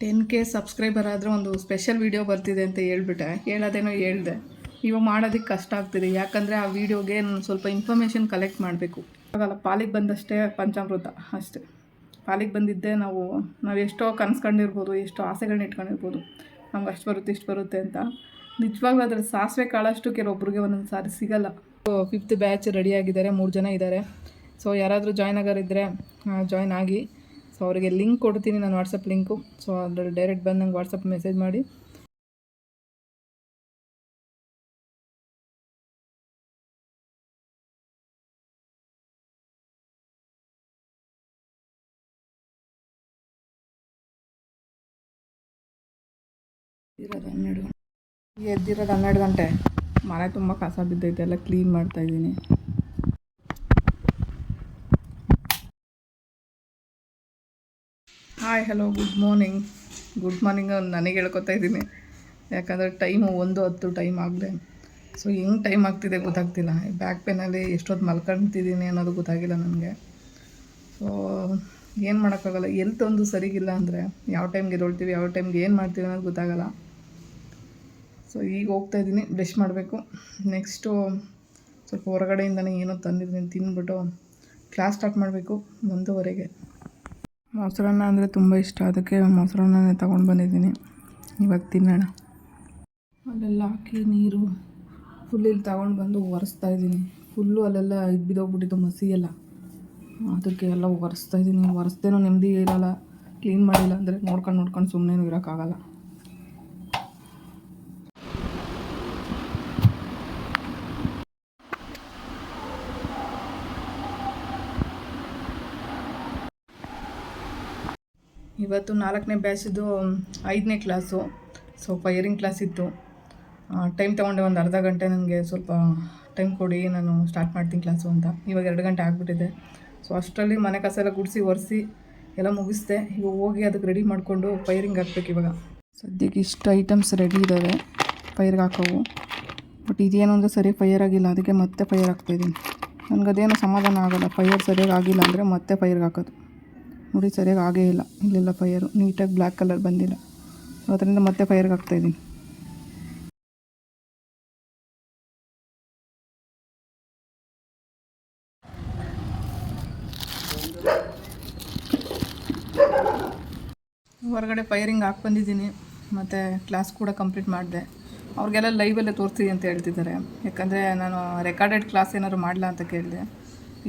Ten K subscriber ಆದರೆ ಒಂದು special video ಬರ್ತಿದೆ ಅಂತ ಹೇಳ್ಬಿಟ್ಟೆ. ಹೇಳೋದೇನೋ ಹೇಳಿದೆ. ಇವಾಗ ಮಾಡೋದಕ್ಕೆ ಕಷ್ಟ ಆಗ್ತಿದೆ. ಯಾಕಂದರೆ ಆ ವೀಡಿಯೋಗೆ ನಾನು ಸ್ವಲ್ಪ ಇನ್ಫಾರ್ಮೇಷನ್ ಕಲೆಕ್ಟ್ ಮಾಡಬೇಕು. ಆಗಲ್ಲ ಪಾಲಿಗೆ ಬಂದಷ್ಟೇ ಪಂಚಾಮೃತ ಅಷ್ಟೇ. ಪಾಲಿಗೆ ಬಂದಿದ್ದೆ ನಾವು ನಾವು ಎಷ್ಟೋ ಕನ್ಸ್ಕೊಂಡಿರ್ಬೋದು, ಎಷ್ಟೋ ಆಸೆಗಳನ್ನ ಇಟ್ಕೊಂಡಿರ್ಬೋದು. ನಮ್ಗೆ ಅಷ್ಟು ಬರುತ್ತೆ, ಇಷ್ಟು ಬರುತ್ತೆ ಅಂತ. ನಿಜವಾಗ್ಲೂ ಅದ್ರ ಸಾಸಿವೆ ಕಾಳಷ್ಟು ಕೆಲವೊಬ್ರಿಗೆ ಒಂದೊಂದು ಸಾರಿ ಸಿಗಲ್ಲ. ಫಿಫ್ತ್ ಬ್ಯಾಚ್ ರೆಡಿ ಆಗಿದ್ದಾರೆ. ಮೂರು ಜನ ಇದ್ದಾರೆ ಸೊ ಯಾರಾದರೂ ಜಾಯ್ನ್ ಆಗೋರಿದ್ದರೆ ಜಾಯ್ನ್ ಆಗಿ. ಸೊ ಅವರಿಗೆ ಲಿಂಕ್ ಕೊಡ್ತೀನಿ ನಾನು ವಾಟ್ಸಪ್ ಲಿಂಕು ಸೊ ಅದರಲ್ಲಿ ಡೈರೆಕ್ಟ್ ಬಂದು ನಂಗೆ ವಾಟ್ಸಪ್ ಮೆಸೇಜ್ ಮಾಡಿ. ಇರೋದು ಹನ್ನೆರಡು ಗಂಟೆ. ಎದ್ದಿರೋದು ಹನ್ನೆರಡು ಗಂಟೆ. ಮನೆ ತುಂಬ ಕಸ ಬಿದ್ದೈತೆ, ಎಲ್ಲ ಕ್ಲೀನ್ ಮಾಡ್ತಾಯಿದ್ದೀನಿ hi hello good morning good morning ನನಗೆ ಹೇಳ್ಕೊತಾ ಇದ್ದೀನಿ. ಯಾಕಂದರೆ ಟೈಮು ಒಂದು ಹತ್ತು ಟೈಮ್ ಆಗದೆ. ಸೊ ಹೆಂಗೆ ಟೈಮ್ ಆಗ್ತಿದೆ ಗೊತ್ತಾಗ್ತಿಲ್ಲ. ಬ್ಯಾಕ್ ಪೇನಲ್ಲಿ ಎಷ್ಟೊತ್ತು ಮಲ್ಕೊಂತಿದ್ದೀನಿ ಅನ್ನೋದು ಗೊತ್ತಾಗಿಲ್ಲ ನನಗೆ. ಸೊ ಏನು ಮಾಡೋಕ್ಕಾಗಲ್ಲ. ಎಲ್ತ್ ಒಂದು ಸರಿಗಿಲ್ಲ ಅಂದರೆ ಯಾವ ಟೈಮ್ಗೆ ಇರೋಳ್ತೀವಿ ಯಾವ ಟೈಮ್ಗೆ ಏನು ಮಾಡ್ತೀವಿ ಅನ್ನೋದು ಗೊತ್ತಾಗಲ್ಲ. ಸೊ ಈಗ ಹೋಗ್ತಾ ಇದ್ದೀನಿ. ಬ್ರಷ್ ಮಾಡಬೇಕು. ನೆಕ್ಸ್ಟು ಸ್ವಲ್ಪ ಹೊರಗಡೆಯಿಂದನೇ ಏನೋ ತಂದಿದ್ದೀನಿ, ತಿಂದ್ಬಿಟ್ಟು. ಕ್ಲಾಸ್ ಸ್ಟಾರ್ಟ್ ಮಾಡಬೇಕು ಒಂದೂವರೆಗೆ. ಮೊಸರನ್ನ ಅಂದರೆ ತುಂಬ ಇಷ್ಟ. ಅದಕ್ಕೆ ಮೊಸರನ್ನೇ ತಗೊಂಡು ಬಂದಿದ್ದೀನಿ. ಇವಾಗ ತಿನ್ನೋಣ. ಅಲ್ಲೆಲ್ಲ ಹಾಕಿ ನೀರು ಫುಲ್ ಇಲ್ಲಿ ತಗೊಂಡು ಬಂದು ಒರೆಸ್ತಾ ಇದ್ದೀನಿ. ಫುಲ್ಲು ಅಲ್ಲೆಲ್ಲ ಇದು ಬಿದ್ದೋಗ್ಬಿಟ್ಟಿತ್ತು ಮಸಿ ಎಲ್ಲ ಅದಕ್ಕೆ ಎಲ್ಲ ಒರೆಸ್ತಾ ಇದ್ದೀನಿ. ಒರೆಸ್ದೇನೋ ನೆಮ್ಮದಿ ಇರಲ್ಲ. ಕ್ಲೀನ್ ಮಾಡಿಲ್ಲ ಅಂದರೆ ನೋಡ್ಕೊಂಡು ನೋಡ್ಕೊಂಡು ಸುಮ್ಮನೆ ಇರೋಕ್ಕಾಗಲ್ಲ. ಇವತ್ತು ನಾಲ್ಕನೇ ಬ್ಯಾಚಿದು ಐದನೇ ಕ್ಲಾಸು. ಸೊ ಫೈರಿಂಗ್ ಕ್ಲಾಸ್ ಇತ್ತು. ಟೈಮ್ ತೊಗೊಂಡೆ ಒಂದು ಅರ್ಧ ಗಂಟೆ ನನಗೆ ಸ್ವಲ್ಪ ಟೈಮ್ ಕೊಡಿ, ನಾನು ಸ್ಟಾರ್ಟ್ ಮಾಡ್ತೀನಿ ಕ್ಲಾಸು ಅಂತ. ಇವಾಗ ಎರಡು ಗಂಟೆ ಆಗಿಬಿಟ್ಟಿದೆ. ಸೊ, ಅಷ್ಟರಲ್ಲಿ ಮನೆ ಕಸ ಎಲ್ಲ ಗುಡಿಸಿ, ಒರೆಸಿ ಎಲ್ಲ ಮುಗಿಸ್ದೆ. ಈಗ ಹೋಗಿ ಅದಕ್ಕೆ ರೆಡಿ ಮಾಡಿಕೊಂಡು ಫೈರಿಂಗ್ ಹಾಕ್ಬೇಕು ಇವಾಗ. ಸದ್ಯಕ್ಕೆ ಇಷ್ಟು ಐಟಮ್ಸ್ ರೆಡಿ ಇದ್ದಾವೆ ಫೈರ್ಗೆ ಹಾಕೋವು. ಬಟ್ ಇದೇನು ಅಂದರೆ ಸರಿ ಫೈರ್ ಆಗಿಲ್ಲ, ಅದಕ್ಕೆ ಮತ್ತೆ ಫೈರ್ ಹಾಕ್ತಾಯಿದ್ದೀನಿ ನನಗದೇನು ಸಮಾಧಾನ ಆಗೋಲ್ಲ. ಫೈರ್ ಸರಿಯಾಗಿ ಆಗಿಲ್ಲ ಅಂದರೆ ಮತ್ತೆ ಫೈರ್ಗೆ ಹಾಕೋದು. ನೋಡಿ, ಸರಿಯಾಗಿ ಆಗೇ ಇಲ್ಲ. ಇಲ್ಲಿಲ್ಲ ಫೈರು ನೀಟಾಗಿ ಬ್ಲ್ಯಾಕ್ ಕಲರ್ ಬಂದಿಲ್ಲ. ಅದರಿಂದ ಮತ್ತೆ ಫೈರ್ಗೆ ಹಾಕ್ತಾಯಿದ್ದೀನಿ ಹೊರಗಡೆ ಫೈರಿಂಗ್ ಹಾಕಿ ಬಂದಿದ್ದೀನಿ. ಮತ್ತು ಕ್ಲಾಸ್ ಕೂಡ ಕಂಪ್ಲೀಟ್ ಮಾಡಿದೆ. ಅವ್ರಿಗೆಲ್ಲ ಲೈವಲ್ಲೇ ತೋರಿಸಿ ಅಂತ ಹೇಳ್ತಿದ್ದಾರೆ. ಯಾಕಂದರೆ ನಾನು ರೆಕಾರ್ಡೆಡ್ ಕ್ಲಾಸ್ ಏನಾದ್ರು ಮಾಡಲ ಅಂತ ಕೇಳಿದೆ.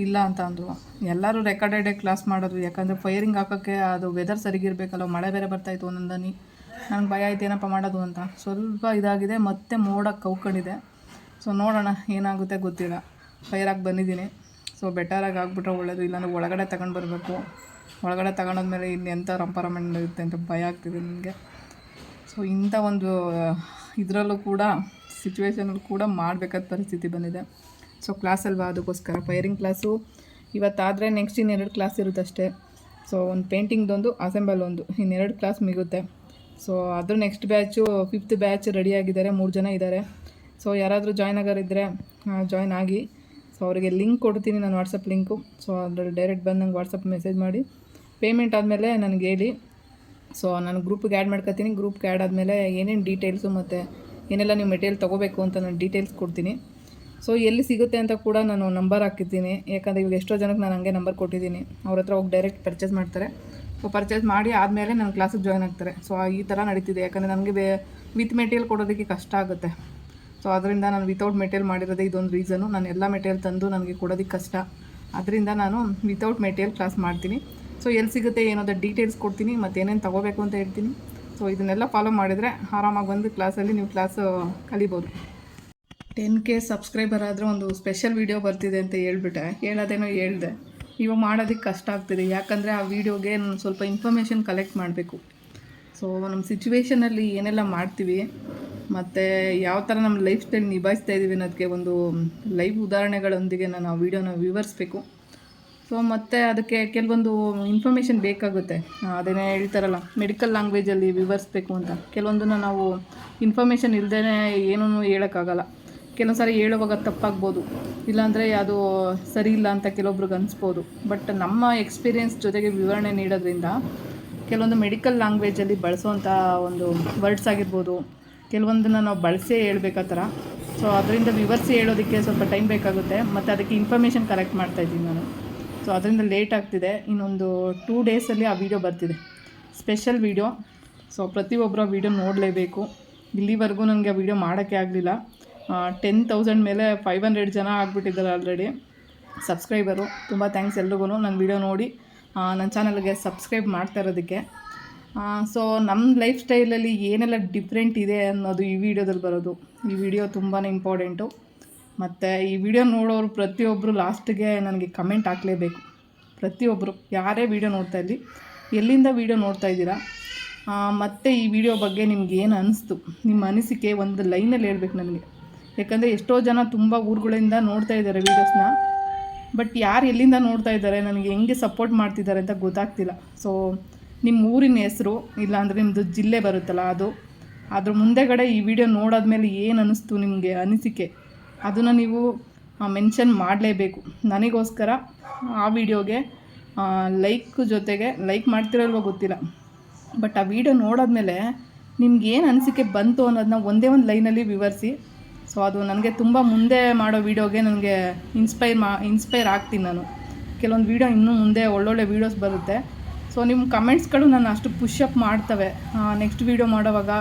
ಇಲ್ಲ ಅಂತ ಅಂದರು. ಎಲ್ಲರೂ ರೆಕಾರ್ಡೆಡ್ ಕ್ಲಾಸ್ ಮಾಡೋದು ಯಾಕಂದರೆ ಫೈರಿಂಗ್ ಹಾಕೋಕ್ಕೆ ಅದು ವೆದರ್ ಸರಿಗಿರಬೇಕಲ್ಲ, ಮಳೆ ಬೇರೆ ಬರ್ತಾಯಿತ್ತು ಒಂದೊಂದನಿ. ನನಗೆ ಭಯ ಆಯ್ತು, ಏನಪ್ಪ ಮಾಡೋದು ಅಂತ. ಸ್ವಲ್ಪ ಇದಾಗಿದೆ, ಮತ್ತೆ ಮೋಡ ಕೌಕಂಡಿದೆ ಸೊ ನೋಡೋಣ ಏನಾಗುತ್ತೆ ಗೊತ್ತಿಲ್ಲ. ಫೈರಾಗಿ ಬಂದಿದ್ದೀನಿ. ಸೊ ಬೆಟರಾಗಿ ಆಗ್ಬಿಟ್ರೆ ಒಳ್ಳೇದು. ಇಲ್ಲಾಂದ್ರೆ ಒಳಗಡೆ ತಗೊಂಡು ಬರಬೇಕು. ಒಳಗಡೆ ತಗೊಂಡೋದ್ಮೇಲೆ ಇಲ್ಲಿ ಎಂಥ ರಂಪರಮೆಂಟ್ ಇರುತ್ತೆ ಅಂತ ಭಯ ಆಗ್ತಿದೆ ನನಗೆ. ಸೊ ಇಂಥ ಒಂದು, ಇದರಲ್ಲೂ ಕೂಡ ಸಿಚುವೇಶನಲ್ಲಿ ಕೂಡ ಮಾಡಬೇಕಾದ ಪರಿಸ್ಥಿತಿ ಬಂದಿದೆ. ಸೊ ಕ್ಲಾಸ್ ಅಲ್ವಾ? ಅದಕ್ಕೋಸ್ಕರ ಫೈರಿಂಗ್ ಕ್ಲಾಸು ಇವತ್ತಾದರೆ ನೆಕ್ಸ್ಟ್ ಇನ್ನೆರಡು ಕ್ಲಾಸ್ ಇರುತ್ತಷ್ಟೇ. ಸೊ ಒಂದು ಪೇಂಟಿಂಗ್ದೊಂದು ಅಸೆಂಬಲ್ ಒಂದು. ಇನ್ನೆರಡು ಕ್ಲಾಸ್ ಮಿಗುತ್ತೆ ಸೊ ಅದ್ರ next batch fifth batch ready ಆಗಿದ್ದಾರೆ. ಮೂರು ಜನ ಇದ್ದಾರೆ ಸೊ ಯಾರಾದರೂ ಜಾಯ್ನ್ ಆಗೋರಿದ್ದರೆ ಜಾಯ್ನ್ ಆಗಿ. ಸೊ ಅವರಿಗೆ ಲಿಂಕ್ ಕೊಡ್ತೀನಿ ನಾನು ವಾಟ್ಸಪ್ ಲಿಂಕು ಸೊ ಅದರಲ್ಲಿ ಡೈರೆಕ್ಟ್ ಬಂದು ನಂಗೆ ವಾಟ್ಸಪ್ ಮೆಸೇಜ್ ಮಾಡಿ. ಪೇಮೆಂಟ್ ಆದಮೇಲೆ ನನಗೆ ಹೇಳಿ. ಸೊ ನಾನು ಗ್ರೂಪ್ಗೆ ಆ್ಯಡ್ ಮಾಡ್ಕೊತೀನಿ. ಗ್ರೂಪ್ಗೆ ಆ್ಯಡ್ ಆದಮೇಲೆ ಏನೇನು ಡೀಟೇಲ್ಸು ಮತ್ತು ಏನೆಲ್ಲ ನೀವು ಮೆಟೀರಿಯಲ್ ತೊಗೋಬೇಕು ಅಂತ ನಾನು ಡೀಟೇಲ್ಸ್ ಕೊಡ್ತೀನಿ. ಸೊ ಎಲ್ಲಿ ಸಿಗುತ್ತೆ ಅಂತ ಕೂಡ ನಾನು ನಂಬರ್ ಹಾಕಿದ್ದೀನಿ. ಯಾಕಂದರೆ ಇವಾಗ ಎಷ್ಟೋ ಜನಕ್ಕೆ ನಾನು ಹಂಗೆ ನಂಬರ್ ಕೊಟ್ಟಿದ್ದೀನಿ. ಅವ್ರ ಹತ್ರ ಹೋಗಿ ಡೈರೆಕ್ಟ್ ಪರ್ಚೇಸ್ ಮಾಡ್ತಾರೆ. ಸೊ ಪರ್ಚೇಸ್ ಮಾಡಿ ಆದಮೇಲೆ ನನ್ನ ಕ್ಲಾಸಿಗೆ ಜಾಯ್ನ್ ಆಗ್ತಾರೆ. ಸೊ ಈ ಥರ ನಡೀತಿದೆ. ಯಾಕಂದರೆ ನನಗೆ ಬೇ ವಿತ್ ಮೆಟೀರಿಯಲ್ ಕೊಡೋದಕ್ಕೆ ಕಷ್ಟ ಆಗುತ್ತೆ. ಸೊ ಅದರಿಂದ ನಾನು ವಿತೌಟ್ ಮೆಟೀರಿಯಲ್ ಮಾಡಿರೋದೇ ಇದೊಂದು ರೀಸನು ನಾನು ಎಲ್ಲ ಮೆಟೀರಿಯಲ್ ತಂದು ನನಗೆ ಕೊಡೋದಕ್ಕೆ ಕಷ್ಟ. ಅದರಿಂದ ನಾನು ವಿತೌಟ್ ಮೆಟೀರಿಯಲ್ ಕ್ಲಾಸ್ ಮಾಡ್ತೀನಿ. ಸೊ ಎಲ್ಲಿ ಸಿಗುತ್ತೆ ಏನೋದ ಡೀಟೇಲ್ಸ್ ಕೊಡ್ತೀನಿ. ಮತ್ತು ಏನೇನು ತೊಗೋಬೇಕು ಅಂತ ಹೇಳ್ತೀನಿ. ಸೊ ಇದನ್ನೆಲ್ಲ ಫಾಲೋ ಮಾಡಿದರೆ ಆರಾಮಾಗಿ ಬಂದು ಕ್ಲಾಸಲ್ಲಿ ನೀವು ಕ್ಲಾಸ್ ಕಲಿಬೋದು. ಟೆನ್ ಕೆ ಸಬ್ಸ್ಕ್ರೈಬರ್ ಆದರೆ ಒಂದು ಸ್ಪೆಷಲ್ ವೀಡಿಯೋ ಬರ್ತಿದೆ ಅಂತ ಹೇಳ್ಬಿಟ್ಟೆ. ಹೇಳೋದೇನೋ ಹೇಳ್ದೆ. ಇವಾಗ ಮಾಡೋದಕ್ಕೆ ಕಷ್ಟ ಆಗ್ತಿದೆ. ಯಾಕಂದರೆ ಆ ವೀಡಿಯೋಗೆ ನಾನು ಸ್ವಲ್ಪ ಇನ್ಫಾರ್ಮೇಷನ್ ಕಲೆಕ್ಟ್ ಮಾಡಬೇಕು. ಸೊ ನಮ್ಮ ಸಿಚುವೇಷನಲ್ಲಿ ಏನೆಲ್ಲ ಮಾಡ್ತೀವಿ, ಮತ್ತು ಯಾವ ಥರ ನಮ್ಮ ಲೈಫ್ ಸ್ಟೈಲ್ ನಿಭಾಯಿಸ್ತಾ ಇದ್ದೀವಿ ಅನ್ನೋದಕ್ಕೆ ಒಂದು ಲೈವ್ ಉದಾಹರಣೆಗಳೊಂದಿಗೆ ನಾನು ಆ ವೀಡಿಯೋನ ವಿವರಿಸ್ಬೇಕು. ಸೊ ಮತ್ತು ಅದಕ್ಕೆ ಕೆಲವೊಂದು ಇನ್ಫಾರ್ಮೇಷನ್ ಬೇಕಾಗುತ್ತೆ. ಅದೇನೇ ಹೇಳ್ತಾರಲ್ಲ ಮೆಡಿಕಲ್ ಲ್ಯಾಂಗ್ವೇಜಲ್ಲಿ ವಿವರಿಸ್ಬೇಕು ಅಂತ. ಕೆಲವೊಂದನ್ನು ನಾವು ಇನ್ಫಾರ್ಮೇಷನ್ ಇಲ್ಲದೇ ಏನೂ ಹೇಳೋಕ್ಕಾಗಲ್ಲ. ಕೆಲವೊಂದು ಸಾರಿ ಹೇಳುವಾಗ ತಪ್ಪಾಗ್ಬೋದು. ಇಲ್ಲಾಂದರೆ ಅದು ಸರಿ ಇಲ್ಲ ಅಂತ ಕೆಲವೊಬ್ರಿಗೆ ಅನಿಸ್ಬೋದು. ಬಟ್ ನಮ್ಮ ಎಕ್ಸ್ಪೀರಿಯೆನ್ಸ್ ಜೊತೆಗೆ ವಿವರಣೆ ನೀಡೋದ್ರಿಂದ ಕೆಲವೊಂದು ಮೆಡಿಕಲ್ ಲ್ಯಾಂಗ್ವೇಜಲ್ಲಿ ಬಳಸುವಂಥ ಒಂದು ವರ್ಡ್ಸ್ ಆಗಿರ್ಬೋದು, ಕೆಲವೊಂದನ್ನು ನಾವು ಬಳಸೇ ಹೇಳ್ಬೇಕಾ ಥರ. ಸೊ ಅದರಿಂದ ವಿವರಿಸಿ ಹೇಳೋದಕ್ಕೆ ಸ್ವಲ್ಪ ಟೈಮ್ ಬೇಕಾಗುತ್ತೆ. ಮತ್ತು ಅದಕ್ಕೆ ಇನ್ಫಾರ್ಮೇಷನ್ ಕಲೆಕ್ಟ್ ಮಾಡ್ತಾಯಿದ್ದೀನಿ ನಾನು. ಸೊ ಅದರಿಂದ ಲೇಟ್ ಆಗ್ತಿದೆ. ಇನ್ನೊಂದು ಟೂ ಡೇಸಲ್ಲಿ ಆ ವಿಡಿಯೋ ಬರ್ತಿದೆ. ಸ್ಪೆಷಲ್ ವೀಡಿಯೋ ಸೊ ಪ್ರತಿಯೊಬ್ಬರು ಆ ವಿಡಿಯೋ ನೋಡಲೇಬೇಕು. ಇಲ್ಲಿವರೆಗೂ ನನಗೆ ಆ ವಿಡಿಯೋ ಮಾಡೋಕ್ಕೆ ಆಗಲಿಲ್ಲ. ಟೆನ್ ತೌಸಂಡ್ ಮೇಲೆ ಫೈವ್ ಹಂಡ್ರೆಡ್ ಜನ ಆಗಿಬಿಟ್ಟಿದ್ದಾರೆ ಆಲ್ರೆಡಿ ಸಬ್ಸ್ಕ್ರೈಬರು ತುಂಬ ಥ್ಯಾಂಕ್ಸ್ ಎಲ್ರಿಗೂ ನನ್ನ ವಿಡಿಯೋ ನೋಡಿ ನನ್ನ ಚಾನಲ್ಗೆ ಸಬ್ಸ್ಕ್ರೈಬ್ ಮಾಡ್ತಾ ಇರೋದಕ್ಕೆ. ಸೊ ನಮ್ಮ ಲೈಫ್ ಸ್ಟೈಲಲ್ಲಿ ಏನೆಲ್ಲ ಡಿಫ್ರೆಂಟ್ ಇದೆ ಅನ್ನೋದು ಈ ವಿಡಿಯೋದಲ್ಲಿ ಬರೋದು. ಈ ವಿಡಿಯೋ ತುಂಬಾ ಇಂಪಾರ್ಟೆಂಟು ಮತ್ತು ಈ ವಿಡಿಯೋ ನೋಡೋರು ಪ್ರತಿಯೊಬ್ಬರು ಲಾಸ್ಟಿಗೆ ನನಗೆ ಕಮೆಂಟ್ ಹಾಕಲೇಬೇಕು. ಪ್ರತಿಯೊಬ್ಬರು ಯಾರೇ ವಿಡಿಯೋ ನೋಡ್ತಾ ಇರಲಿ, ಎಲ್ಲಿಂದ ವಿಡಿಯೋ ನೋಡ್ತಾ ಇದ್ದೀರಾ? ಮತ್ತು ಈ ವಿಡಿಯೋ ಬಗ್ಗೆ ನಿಮ್ಗೆ ಏನು ಅನಿಸ್ತು? ನಿಮ್ಮ ಅನಿಸಿಕೆ ಒಂದು ಲೈನಲ್ಲಿ ಹೇಳ್ಬೇಕು ನನಗೆ. ಯಾಕಂದರೆ ಎಷ್ಟೋ ಜನ ತುಂಬ ಊರುಗಳಿಂದ ನೋಡ್ತಾ ಇದ್ದಾರೆ ವೀಡಿಯೋಸ್ನ ಬಟ್ ಯಾರು ಎಲ್ಲಿಂದ ನೋಡ್ತಾ ಇದ್ದಾರೆ, ನನಗೆ ಹೆಂಗೆ ಸಪೋರ್ಟ್ ಮಾಡ್ತಿದ್ದಾರೆ ಅಂತ ಗೊತ್ತಾಗ್ತಿಲ್ಲ. ಸೊ ನಿಮ್ಮ ಊರಿನ ಹೆಸರು, ಇಲ್ಲಾಂದರೆ ನಿಮ್ಮದು ಜಿಲ್ಲೆ ಬರುತ್ತಲ್ಲ ಅದು. ಅದ್ರ ಮುಂದೆಗಡೆ ಈ ವಿಡಿಯೋ ನೋಡಾದ್ಮೇಲೆ ಏನು ಅನ್ನಿಸ್ತು ನಿಮಗೆ ಅನಿಸಿಕೆ? ಅದನ್ನು ನೀವು ಮೆನ್ಷನ್ ಮಾಡಲೇಬೇಕು. ನನಗೋಸ್ಕರ ಆ ವಿಡಿಯೋಗೆ ಲೈಕ್ ಜೊತೆಗೆ ಲೈಕ್ ಮಾಡ್ತಿರಲ್ವೋ ಗೊತ್ತಿಲ್ಲ. ಬಟ್ ಆ ವಿಡಿಯೋ ನೋಡಾದ್ಮೇಲೆ ನಿಮ್ಗೆ ಏನು ಅನಿಸಿಕೆ ಬಂತು ಅನ್ನೋದನ್ನ ಒಂದೇ ಒಂದು ಲೈನಲ್ಲಿ ವಿವರಿಸಿ. ಸೊ ಅದು ನನಗೆ ತುಂಬ ಮುಂದೆ ಮಾಡೋ ವೀಡಿಯೋಗೆ ನನಗೆ ಇನ್ಸ್ಪೈರ್ ಮಾ ಇನ್ಸ್ಪೈರ್ ಆಗ್ತೀನಿ ನಾನು. ಕೆಲವೊಂದು ವೀಡಿಯೋ ಇನ್ನೂ ಮುಂದೆ ಒಳ್ಳೊಳ್ಳೆ ವೀಡಿಯೋಸ್ ಬರುತ್ತೆ. ಸೊ ನಿಮ್ಮ ಕಮೆಂಟ್ಸ್ಗಳು ನಾನು ಅಷ್ಟು ಪುಷಪ್ ಮಾಡ್ತವೆ. ನೆಕ್ಸ್ಟ್ ವೀಡಿಯೋ ಮಾಡೋವಾಗ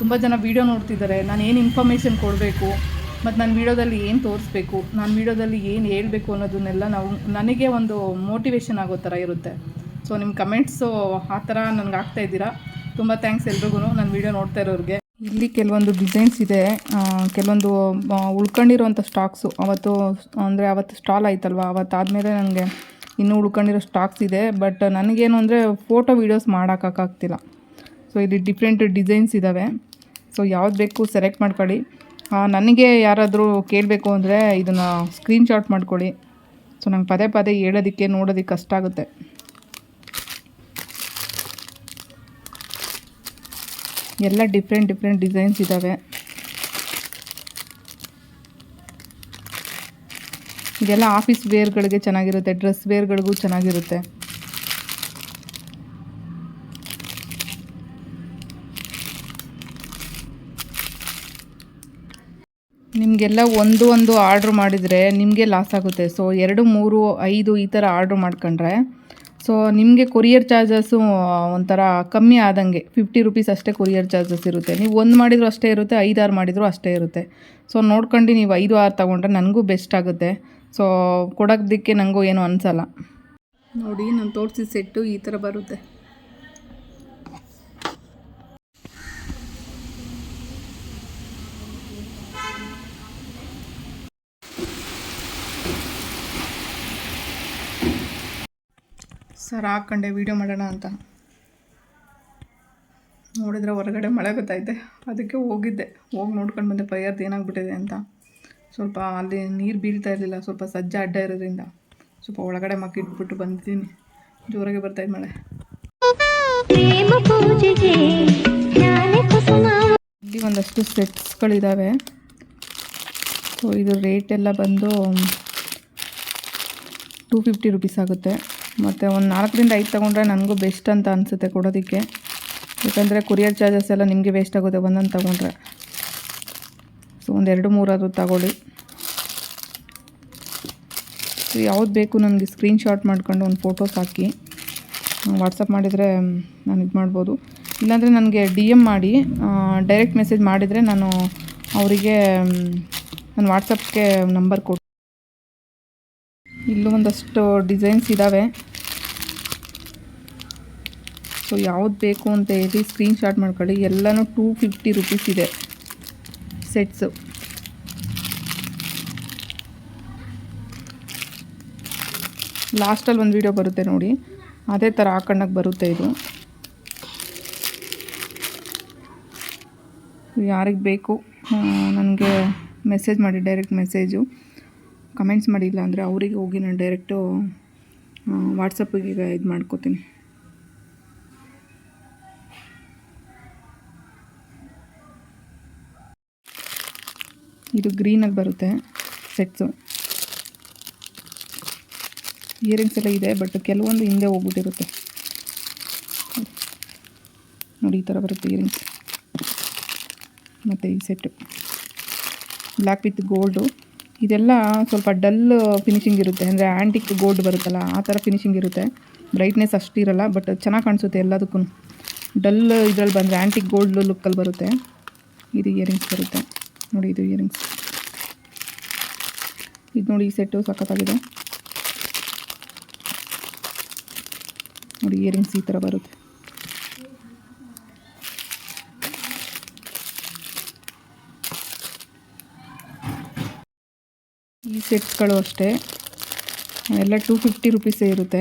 ತುಂಬ ಜನ ವೀಡಿಯೋ ನೋಡ್ತಿದ್ದಾರೆ. ನಾನು ಏನು ಇನ್ಫಾರ್ಮೇಷನ್ ಕೊಡಬೇಕು? ಮತ್ತು ನನ್ನ ವೀಡಿಯೋದಲ್ಲಿ ಏನು ತೋರಿಸ್ಬೇಕು? ನಾನು ವೀಡಿಯೋದಲ್ಲಿ ಏನು ಹೇಳಬೇಕು ಅನ್ನೋದನ್ನೆಲ್ಲ ನಾವು, ನನಗೆ ಒಂದು ಮೋಟಿವೇಶನ್ ಆಗೋ ಥರ ಇರುತ್ತೆ. ಸೊ ನಿಮ್ಮ ಕಮೆಂಟ್ಸು ಆ ಥರ ನನಗೆ ಆಗ್ತಾ ಇದ್ದೀರಾ. ತುಂಬ ಥ್ಯಾಂಕ್ಸ್ ಎಲ್ರಿಗೂ ನನ್ನ ವೀಡಿಯೋ ನೋಡ್ತಾ ಇರೋರಿಗೆ. ಇಲ್ಲಿ ಕೆಲವೊಂದು ಡಿಸೈನ್ಸ್ ಇದೆ. ಕೆಲವೊಂದು ಉಳ್ಕೊಂಡಿರೋಂಥ ಸ್ಟಾಕ್ಸು ಅವತ್ತು, ಅಂದರೆ ಅವತ್ತು ಸ್ಟಾಲ್ ಆಯ್ತಲ್ವ? ಅವತ್ತಾದಮೇಲೆ ನನಗೆ ಇನ್ನೂ ಉಳ್ಕೊಂಡಿರೋ ಸ್ಟಾಕ್ಸ್ ಇದೆ. ಬಟ್ ನನಗೇನು ಅಂದರೆ ಫೋಟೋ ವೀಡಿಯೋಸ್ ಮಾಡೋಕ್ಕಾಗ್ತಿಲ್ಲ. ಸೊ ಇಲ್ಲಿ ಡಿಫ್ರೆಂಟ್ ಡಿಸೈನ್ಸ್ ಇದ್ದಾವೆ ಸೊ ಯಾವ್ದು ಬೇಕು ಸೆಲೆಕ್ಟ್ ಮಾಡ್ಕೊಳ್ಳಿ. ನನಗೆ ಯಾರಾದರೂ ಕೇಳಬೇಕು ಅಂದರೆ ಇದನ್ನು ಸ್ಕ್ರೀನ್ಶಾಟ್ ಮಾಡ್ಕೊಳ್ಳಿ. ಸೊ ನಂಗೆ ಪದೇ ಪದೇ ಹೇಳೋದಕ್ಕೆ, ನೋಡೋದಕ್ಕೆ ಕಷ್ಟ ಆಗುತ್ತೆ. ಎಲ್ಲ ಡಿಫ್ರೆಂಟ್ ಡಿಫ್ರೆಂಟ್ ಡಿಸೈನ್ಸ್ ಇದ್ದಾವೆ ಇದೆಲ್ಲ ಆಫೀಸ್ ವೇರ್ಗಳಿಗೆ ಚೆನ್ನಾಗಿರುತ್ತೆ ಡ್ರೆಸ್ ವೇರ್ಗಳಿಗೂ ಚೆನ್ನಾಗಿರುತ್ತೆ. ನಿಮಗೆಲ್ಲ ಒಂದು ಒಂದು ಆರ್ಡ್ರ್ ಮಾಡಿದರೆ ನಿಮಗೆ ಲಾಸ್ ಆಗುತ್ತೆ. ಸೊ ಎರಡು, ಮೂರು, ಐದು ಈ ಥರ ಆರ್ಡ್ರ್ ಮಾಡ್ಕೊಂಡ್ರೆ ಸೊ ನಿಮಗೆ ಕೊರಿಯರ್ ಚಾರ್ಜಸ್ಸು ಒಂಥರ ಕಮ್ಮಿ ಆದಂಗೆ. ಫಿಫ್ಟಿ ರುಪೀಸ್ ಅಷ್ಟೇ ಕೊರಿಯರ್ ಚಾರ್ಜಸ್ ಇರುತ್ತೆ. ನೀವು ಒಂದು ಮಾಡಿದರೂ ಅಷ್ಟೇ ಇರುತ್ತೆ ಐದು ಆರು ಮಾಡಿದರೂ ಅಷ್ಟೇ ಇರುತ್ತೆ. ಸೊ ನೋಡ್ಕೊಂಡು ನೀವು ಐದು, ಆರು ತೊಗೊಂಡ್ರೆ ನನಗೂ ಬೆಸ್ಟ್ ಆಗುತ್ತೆ. ಸೊ ಕೊಡೋದಕ್ಕೆ ನನಗೂ ಏನೂ ಅನಿಸಲ್ಲ. ನೋಡಿ, ನಾನು ತೋರಿಸಿದ ಸೆಟ್ಟು ಈ ಥರ ಬರುತ್ತೆ. ಸರ್ ಹಾಕ್ಕೊಂಡೆ ವೀಡಿಯೋ ಮಾಡೋಣ ಅಂತ. ನೋಡಿದ್ರೆ ಹೊರಗಡೆ ಮಳೆ ಗೊತ್ತಾಯಿದೆ ಅದಕ್ಕೆ ಹೋಗಿದ್ದೆ. ಹೋಗಿ ನೋಡ್ಕೊಂಡು ಬಂದೆ ಪೈಯರ್ದು ಏನಾಗ್ಬಿಟ್ಟಿದೆ ಅಂತ. ಸ್ವಲ್ಪ ಅಲ್ಲಿ ನೀರು ಬೀಳ್ತಾ ಇರಲಿಲ್ಲ ಸ್ವಲ್ಪ ಸಜ್ಜ ಅಡ್ಡ ಇರೋದ್ರಿಂದ. ಸ್ವಲ್ಪ ಒಳಗಡೆ ಮಕ್ಕಿಟ್ಬಿಟ್ಟು ಬಂದಿದ್ದೀನಿ. ಜೋರಾಗಿ ಬರ್ತಾಯಿದೆ ಮಳೆ. ಇಲ್ಲಿ ಒಂದಷ್ಟು ಸೆಟ್ಸ್ಗಳಿದ್ದಾವೆ ಸೊ ಇದು ರೇಟ್ ಎಲ್ಲ ಬಂದು ಟೂ ಫಿಫ್ಟಿ ರುಪೀಸ್ ಆಗುತ್ತೆ. ಮತ್ತು ಒಂದು ನಾಲ್ಕರಿಂದ ಐದು ತೊಗೊಂಡ್ರೆ ನನಗೂ ಬೆಸ್ಟ್ ಅಂತ ಅನಿಸುತ್ತೆ ಕೊಡೋದಕ್ಕೆ. ಯಾಕಂದರೆ ಕುರಿಯರ್ ಚಾರ್ಜಸ್ ಎಲ್ಲ ನಿಮಗೆ ವೇಸ್ಟ್ ಆಗುತ್ತೆ ಒಂದೊಂದು ತೊಗೊಂಡ್ರೆ. ಸೊ ಒಂದು ಎರಡು ಮೂರಾದರೂ ತಗೊಳ್ಳಿ. ಸೊ ಯಾವ್ದು ಬೇಕು ನನಗೆ ಸ್ಕ್ರೀನ್ಶಾಟ್ ಮಾಡ್ಕೊಂಡು ಒಂದು ಫೋಟೋಸ್ ಹಾಕಿ. ವಾಟ್ಸಪ್ ಮಾಡಿದರೆ ನಾನು ಇದು ಮಾಡ್ಬೋದು. ಇಲ್ಲಾಂದರೆ ನನಗೆ ಡಿ ಎಂ ಮಾಡಿ ಡೈರೆಕ್ಟ್ ಮೆಸೇಜ್ ಮಾಡಿದರೆ ನಾನು ಅವರಿಗೆ ನನ್ನ ವಾಟ್ಸಪ್ಗೆ ನಂಬರ್ ಕೊಡು ಇಲ್ಲೂ ಒಂದಷ್ಟು ಡಿಸೈನ್ಸ್ ಇದ್ದಾವೆ ಸೊ ಯಾವ್ದು ಬೇಕು ಅಂತ ಹೇಳಿ ಸ್ಕ್ರೀನ್ಶಾಟ್ ಮಾಡ್ಕೊಳ್ಳಿ. ಎಲ್ಲನೂ ಟೂ ಫಿಫ್ಟಿ ರುಪೀಸ್ ಇದೆ ಸೆಟ್ಸು ಲಾಸ್ಟಲ್ಲಿ ಒಂದು ವಿಡಿಯೋ ಬರುತ್ತೆ ನೋಡಿ. ಅದೇ ಥರ ಹಾಕೊಂಡಾಗ ಬರುತ್ತೆ ಇದು. ಯಾರಿಗೆ ಬೇಕು ನನಗೆ ಮೆಸೇಜ್ ಮಾಡಿ ಡೈರೆಕ್ಟ್ ಮೆಸೇಜು ಕಮೆಂಟ್ಸ್ ಮಾಡಿಲ್ಲ ಅಂದರೆ ಅವರಿಗೆ ಹೋಗಿ ನಾನು ಡೈರೆಕ್ಟು ವಾಟ್ಸಪ್ಪಿಗೆ ಈಗ ಇದು ಮಾಡ್ಕೋತೀನಿ. ಇದು ಗ್ರೀನಾಗಿ ಬರುತ್ತೆ ಸೆಟ್ಸು ಇಯರಿಂಗ್ಸ್ ಎಲ್ಲ ಇದೆ ಬಟ್ ಕೆಲವೊಂದು ಹಿಂದೆ ಹೋಗ್ಬಿಟ್ಟಿರುತ್ತೆ. ನೋಡಿ, ಈ ಥರ ಬರುತ್ತೆ ಇಯರಿಂಗ್ಸ್ ಮತ್ತು ಈ ಸೆಟ್ಟು ಬ್ಲ್ಯಾಕ್ ವಿತ್ ಗೋಲ್ಡು ಇದೆಲ್ಲ ಸ್ವಲ್ಪ ಡಲ್ ಫಿನಿಶಿಂಗ್ ಇರುತ್ತೆ. ಅಂದರೆ ಆ್ಯಂಟಿಕ್ ಗೋಲ್ಡ್ ಬರುತ್ತಲ್ಲ, ಆ ಥರ ಫಿನಿಶಿಂಗ್ ಇರುತ್ತೆ. ಬ್ರೈಟ್ನೆಸ್ ಅಷ್ಟಿರಲ್ಲ ಬಟ್ ಚೆನ್ನಾಗಿ ಕಾಣಿಸುತ್ತೆ ಎಲ್ಲದಕ್ಕೂ. ಡಲ್ ಇದ್ರಲ್ಲಿ ಬಂದರೆ ಆ್ಯಂಟಿಕ್ ಗೋಲ್ಡ್ ಲುಕ್ಕಲ್ಲಿ ಬರುತ್ತೆ. ಇದು ಇಯರಿಂಗ್ಸ್ ಬರುತ್ತೆ. ನೋಡಿ, ಇದು ಇಯರಿಂಗ್ಸ್ ಇದು ನೋಡಿ, ಈ ಸೆಟ್ಟು ಸಖತ್ತಾಗಿದೆ. ನೋಡಿ ಇಯರಿಂಗ್ಸ್ ಈ ಥರ ಬರುತ್ತೆ. ಈ ಸೆಟ್ಸ್ಗಳು ಅಷ್ಟೇ. ಎಲ್ಲ ಟೂ ಫಿಫ್ಟಿ ರುಪೀಸೇ ಇರುತ್ತೆ.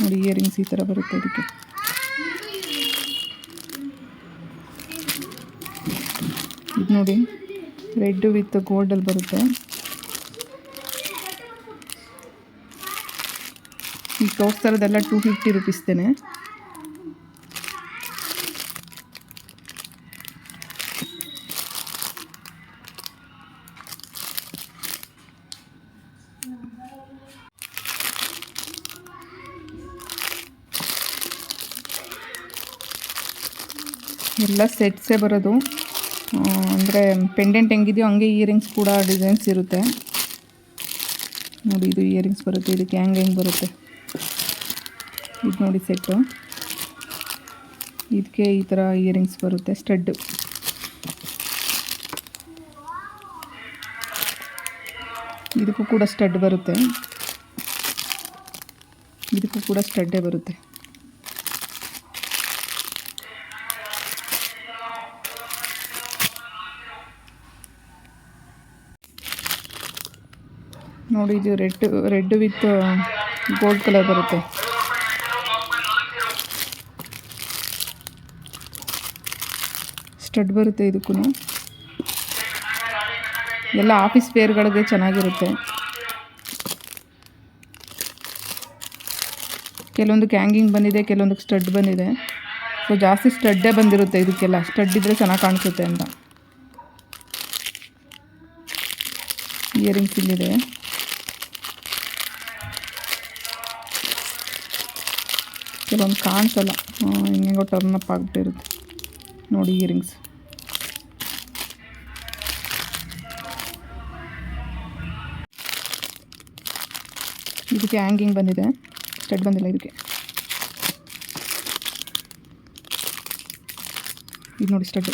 ನೋಡಿ ಇಯರಿಂಗ್ಸ್ ಈ ಥರ ಬರುತ್ತೆ ಅದಕ್ಕೆ. ಇದು ನೋಡಿ, ರೆಡ್ ವಿತ್ ಗೋಲ್ಡಲ್ಲಿ ಬರುತ್ತೆ. ಈ ತೋರಿಸ್ತಾ ಇರೋದೆಲ್ಲ ಟೂ ಫಿಫ್ಟಿ ರುಪೀಸ್ದೇನೆ ಎಲ್ಲ ಸೆಟ್ಸೇ ಬರೋದು. ಅಂದರೆ ಪೆಂಡೆಂಟ್ ಹೆಂಗಿದೆಯೋ ಹಂಗೆ ಇಯರಿಂಗ್ಸ್ ಕೂಡ ಡಿಸೈನ್ಸ್ ಇರುತ್ತೆ. ನೋಡಿ ಇದು ಇಯರಿಂಗ್ಸ್ ಬರುತ್ತೆ, ಇದಕ್ಕೆ ಹ್ಯಾಂಗ್ ಹೆಂಗೆ ಬರುತ್ತೆ. ಇದು ನೋಡಿ ಸೆಟ್ಟು ಇದಕ್ಕೆ ಈ ಥರ ಇಯರಿಂಗ್ಸ್ ಬರುತ್ತೆ ಸ್ಟಡ್ಡು ಇದಕ್ಕೂ ಕೂಡ ಸ್ಟಡ್ ಬರುತ್ತೆ. ಇದಕ್ಕೂ ಕೂಡ ಸ್ಟಡ್ಡೇ ಬರುತ್ತೆ. ನೋಡಿ ಇದು red red with gold colour ಬರುತ್ತೆ. ಸ್ಟಡ್ ಬರುತ್ತೆ ಇದಕ್ಕೂ ಎಲ್ಲ ಆಫೀಸ್ ವೇರ್ಗಳಿಗೆ ಚೆನ್ನಾಗಿರುತ್ತೆ. ಕೆಲವೊಂದು ಕ್ಯಾಂಗಿಂಗ್ ಬಂದಿದೆ, ಕೆಲವೊಂದು ಸ್ಟಡ್ ಬಂದಿದೆ. ಸೊ ಜಾಸ್ತಿ ಸ್ಟಡ್ಡೇ ಬಂದಿರುತ್ತೆ ಇದಕ್ಕೆಲ್ಲ. ಸ್ಟಡ್ ಇದ್ದರೆ ಚೆನ್ನಾಗಿ ಕಾಣಿಸುತ್ತೆ ಅಂತ. ಇಯರಿಂಗ್ಸ್ ಇಲ್ಲಿದೆ ಕೆಲವೊಂದು ಕಾಣಿಸಲ್ಲ. ಟರ್ನ್ ಅಪ್ ಆಗಿಬಿಟ್ಟಿರುತ್ತೆ ನೋಡಿ ಇಯರಿಂಗ್ಸ್ ಇದಕ್ಕೆ ಹ್ಯಾಂಗಿಂಗ್ ಬಂದಿದೆ. ಸ್ಟಡ್ ಬಂದಿಲ್ಲ ಇದಕ್ಕೆ. ಇದು ನೋಡಿ ಸ್ಟಡ್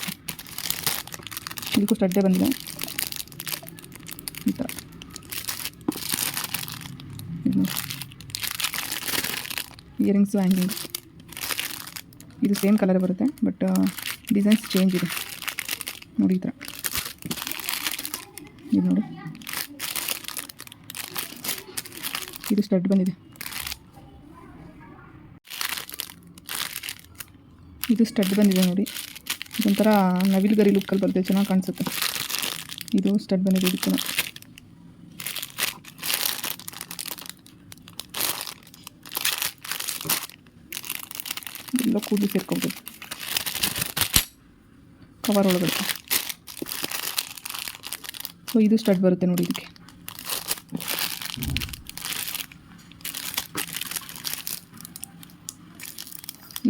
ಇದಕ್ಕೂ ಸ್ಟಡ್ಡೇ ಬಂದಿದೆ. ಥರ ಇದು ನೋಡಿ. ಇಯರಿಂಗ್ಸು ಹ್ಯಾಂಗಿಂಗ್ ಇದು ಸೇಮ್ ಕಲರ್ ಬರುತ್ತೆ ಬಟ್ ಡಿಸೈನ್ಸ್ ಚೇಂಜ್ ಇದೆ. ನೋಡಿ ಈ ಥರ ಇದು ನೋಡಿ. ಇದು ಸ್ಟಡ್ ಬಂದಿದೆ. ಇದು ಸ್ಟಡ್ ಬಂದಿದೆ ನೋಡಿ. ಇದೊಂಥರ ಲುಕ್ ಲುಕ್ಕಲ್ಲಿ ಬರುತ್ತೆ, ಚೆನ್ನಾಗಿ ಕಾಣಿಸುತ್ತೆ. ಇದು ಸ್ಟಡ್ ಬಂದಿದೆ ಇದಕ್ಕೂ ಎಲ್ಲ ಸೇರ್ಕೊಬೋದು. ಕವರ್ ಒಳಗಡೆ. ಸೊ ಇದು ಸ್ಟಡ್ ಬರುತ್ತೆ ನೋಡಿ ಇದಕ್ಕೆ.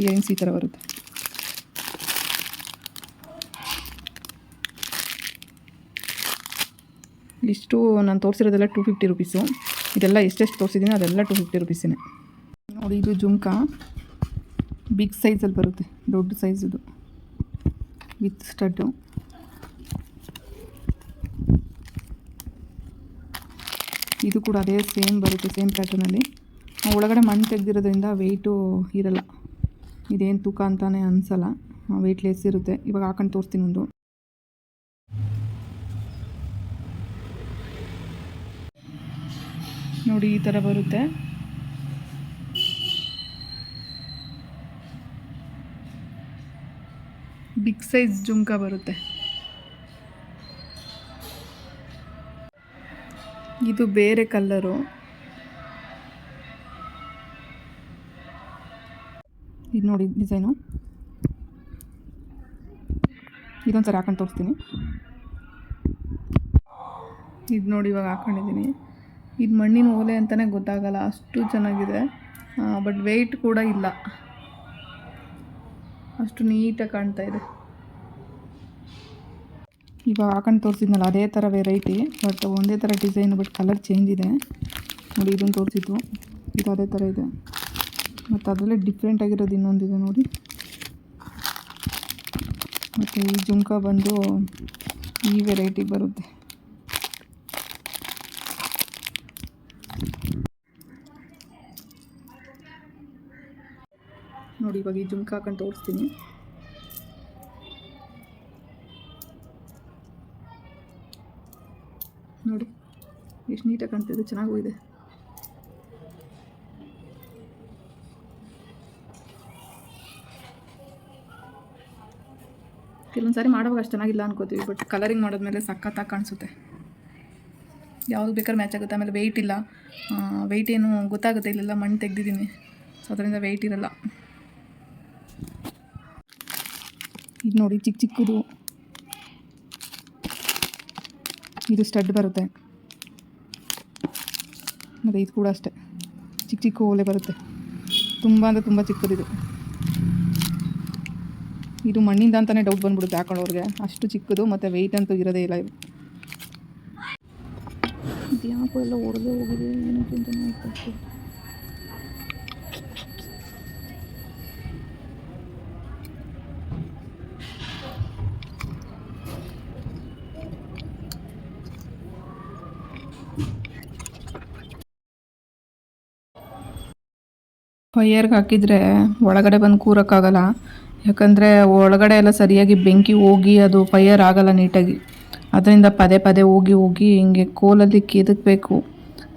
ಇಯರಿಂಗ್ಸ್ ಈ ಥರ ಬರುತ್ತೆ. ಇಷ್ಟು ನಾನು ತೋರಿಸಿರೋದೆಲ್ಲ ಟೂ ಫಿಫ್ಟಿ ರುಪೀಸು ಇದೆಲ್ಲ ಎಷ್ಟೆಷ್ಟು ತೋರಿಸಿದ್ದೀನಿ ಅದೆಲ್ಲ ಟೂ ಫಿಫ್ಟಿ ರುಪೀಸೇ ನೋಡಿ, ಇದು ಜುಮ್ಕಾ. ಬಿಗ್ ಸೈಜಲ್ಲಿ ಬರುತ್ತೆ, ದೊಡ್ಡ ಸೈಜ್ ಇದು. With stud. ಇದು ಕೂಡ ಅದೇ ಸೇಮ್ ಬರುತ್ತೆ, ಸೇಮ್ ಪ್ಯಾಟರ್ನಲ್ಲಿ ಒಳಗಡೆ ಮಣ್ಣು ತೆಗೆದಿರೋದ್ರಿಂದ ವೆಯ್ಟು ಇರಲ್ಲ. ಇದೇನು ತೂಕ ಅಂತಲೇ ಅನಿಸಲ್ಲ. ವೆಯ್ಟ್ ಲೆಸ್ ಇರುತ್ತೆ. ಇವಾಗ ಹಾಕೊಂಡು ತೋರಿಸ್ತೀನಿ ಒಂದು. ನೋಡಿ ಈ ಥರ ಬರುತ್ತೆ. ಬಿಗ್ ಸೈಜ್ ಜುಮ್ಕಾ ಬರುತ್ತೆ. ಇದು ಬೇರೆ ಕಲ್ಲರು ಇದು ನೋಡಿ ಡಿಸೈನು. ಇದೊಂದು ಸರಿ ಹಾಕೊಂಡು ತೋರಿಸ್ತೀನಿ. ಇದು ನೋಡಿ ಇವಾಗ ಹಾಕೊಂಡಿದ್ದೀನಿ. ಇದು ಮಣ್ಣಿನ ಓಲೆ ಅಂತಲೇ ಗೊತ್ತಾಗಲ್ಲ, ಅಷ್ಟು ಚೆನ್ನಾಗಿದೆ. ಬಟ್ ವೆಯ್ಟ್ ಕೂಡ ಇಲ್ಲ. ಅಷ್ಟು ನೀಟಾಗಿ ಕಾಣ್ತಾ ಇದೆ. ಇವಾಗ ಹಾಕೊಂಡು ತೋರಿಸಿದ್ನಲ್ಲ, ಅದೇ ಥರ ವೆರೈಟಿ ಬಟ್ ಒಂದೇ ಥರ ಡಿಸೈನ್, ಬಟ್ ಕಲರ್ ಚೇಂಜ್ ಇದೆ. ನೋಡಿ, ಇದನ್ನು ತೋರಿಸಿದ್ದು. ಇದು ಅದೇ ಥರ ಇದೆ. ಮತ್ತು ಅದರಲ್ಲೇ ಡಿಫ್ರೆಂಟ್ ಆಗಿರೋದು ಇನ್ನೊಂದಿದೆ ನೋಡಿ. ಮತ್ತು ಈ ಜುಮ್ಕ ಬಂದು ಈ ವೆರೈಟಿ ಬರುತ್ತೆ. ನೋಡಿ, ಇವಾಗ ಈ ಜುಮ್ಕ ಹಾಕೊಂಡು ತೋರಿಸ್ತೀನಿ. ನೋಡಿ, ಎಷ್ಟು ನೀಟಾಗಿ ಕಾಣ್ತಿದೆ, ಚೆನ್ನಾಗೂ ಇದೆ. ಕೆಲವೊಂದು ಸಾರಿ ಮಾಡುವಾಗ ಅಷ್ಟು ಚೆನ್ನಾಗಿಲ್ಲ ಅನ್ಕೋತೀವಿ ಬಟ್ ಕಲರಿಂಗ್ ಮಾಡಿದ್ಮೇಲೆ ಸಖತ್ತಾಗಿ ಕಾಣಿಸುತ್ತೆ. ಯಾವ್ದು ಬೇಕಾದ್ರೆ ಮ್ಯಾಚ್ ಆಗುತ್ತೆ, ಆಮೇಲೆ ವೆಯ್ಟ್ ಇಲ್ಲ. ವೆಯ್ಟ್ ಏನು ಗೊತ್ತಾಗುತ್ತೆ, ಇಲ್ಲೆಲ್ಲ ಮಣ್ಣು ತೆಗ್ದಿದ್ದೀನಿ. ಸೊ ಅದರಿಂದ ವೆಯ್ಟ್ ಇರಲ್ಲ. ಇದು ನೋಡಿ ಚಿಕ್ಕ ಚಿಕ್ಕದು. ಇದು ಸ್ಟಡ್ ಬರುತ್ತೆ. ಮತ್ತು ಇದು ಕೂಡ ಅಷ್ಟೇ. ಚಿಕ್ಕ ಚಿಕ್ಕ ಓಲೆ ಬರುತ್ತೆ. ತುಂಬ ಅಂದರೆ ತುಂಬ ಚಿಕ್ಕದಿದು ಇದು. ಮಣ್ಣಿಂದ ಅಂತಲೇ ಡೌಟ್ ಬಂದ್ಬಿಡುತ್ತೆ ಹಾಕೊಳ್ಳೋರಿಗೆ ಅಷ್ಟು ಚಿಕ್ಕದು ಮತ್ತು ವೆಯ್ಟ್ ಅಂತೂ ಇರೋದೇ ಇಲ್ಲ ಇದು. ಯಾಕೋ ಎಲ್ಲ ಹೊಡೆದೇ ಹೋಗಿದೆ, ಏನಕ್ಕೆ ಫೈಯರ್ಗೆ ಹಾಕಿದರೆ ಒಳಗಡೆ ಬಂದು ಕೂರೋಕ್ಕಾಗಲ್ಲ. ಯಾಕಂದರೆ ಒಳಗಡೆ ಎಲ್ಲ ಸರಿಯಾಗಿ ಬೆಂಕಿ ಹೋಗಿ ಅದು ಫೈಯರ್ ಆಗಲ್ಲ ನೀಟಾಗಿ. ಅದರಿಂದ ಪದೇ ಪದೇ ಹೋಗಿ ಹೋಗಿ ಹಿಂಗೆ ಕೋಲಲ್ಲಿ ಕೆದಕ್ಬೇಕು.